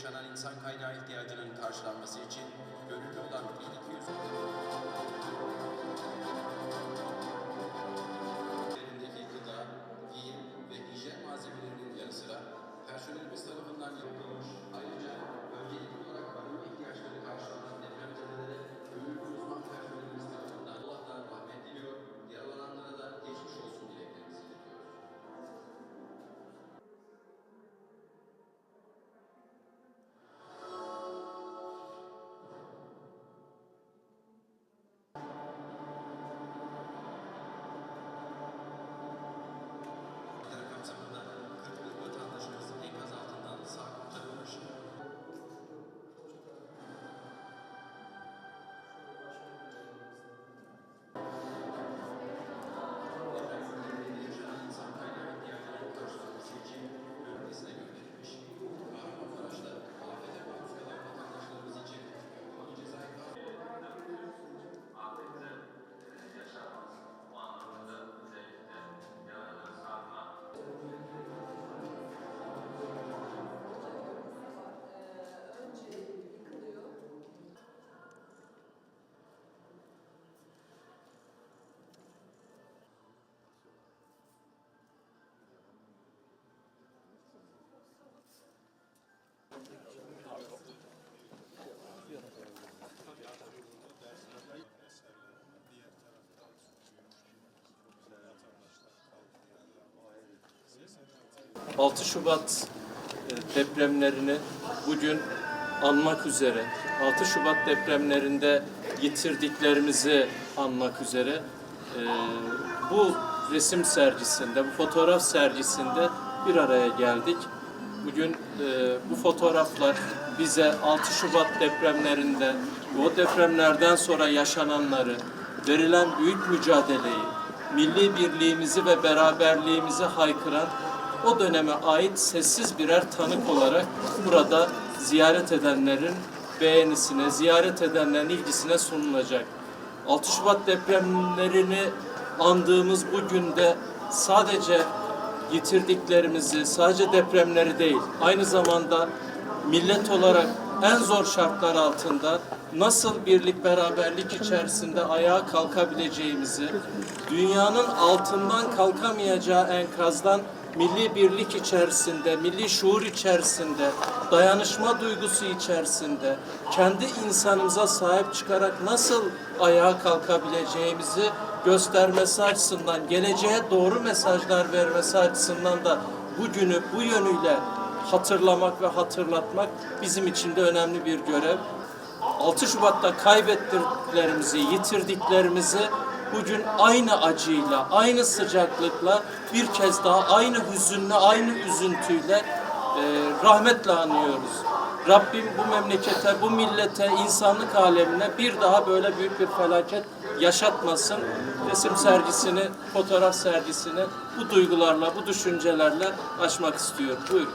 yaşanan insan kaynağı ihtiyacının karşılanması için gönüllü olan 1200 6 Şubat e, depremlerini bugün anmak üzere, 6 Şubat depremlerinde yitirdiklerimizi anmak üzere e, bu resim sergisinde, bu fotoğraf sergisinde bir araya geldik. Bugün e, bu fotoğraflar bize 6 Şubat depremlerinde, bu depremlerden sonra yaşananları, verilen büyük mücadeleyi, milli birliğimizi ve beraberliğimizi haykıran o döneme ait sessiz birer tanık olarak burada ziyaret edenlerin beğenisine, ziyaret edenlerin ilgisine sunulacak. 6 Şubat depremlerini andığımız bu günde sadece yitirdiklerimizi, sadece depremleri değil, aynı zamanda millet olarak en zor şartlar altında nasıl birlik beraberlik içerisinde ayağa kalkabileceğimizi, dünyanın altından kalkamayacağı enkazdan milli birlik içerisinde, milli şuur içerisinde, dayanışma duygusu içerisinde, kendi insanımıza sahip çıkarak nasıl ayağa kalkabileceğimizi göstermesi açısından, geleceğe doğru mesajlar vermesi açısından da bugünü bu yönüyle hatırlamak ve hatırlatmak bizim için de önemli bir görev. 6 Şubat'ta kaybettiklerimizi, yitirdiklerimizi bugün aynı acıyla, aynı sıcaklıkla bir kez daha aynı hüzünle, aynı üzüntüyle e, rahmetle anıyoruz. Rabbim bu memlekete, bu millete, insanlık alemine bir daha böyle büyük bir felaket yaşatmasın. Resim sergisini, fotoğraf sergisini bu duygularla, bu düşüncelerle açmak istiyorum. Buyurun.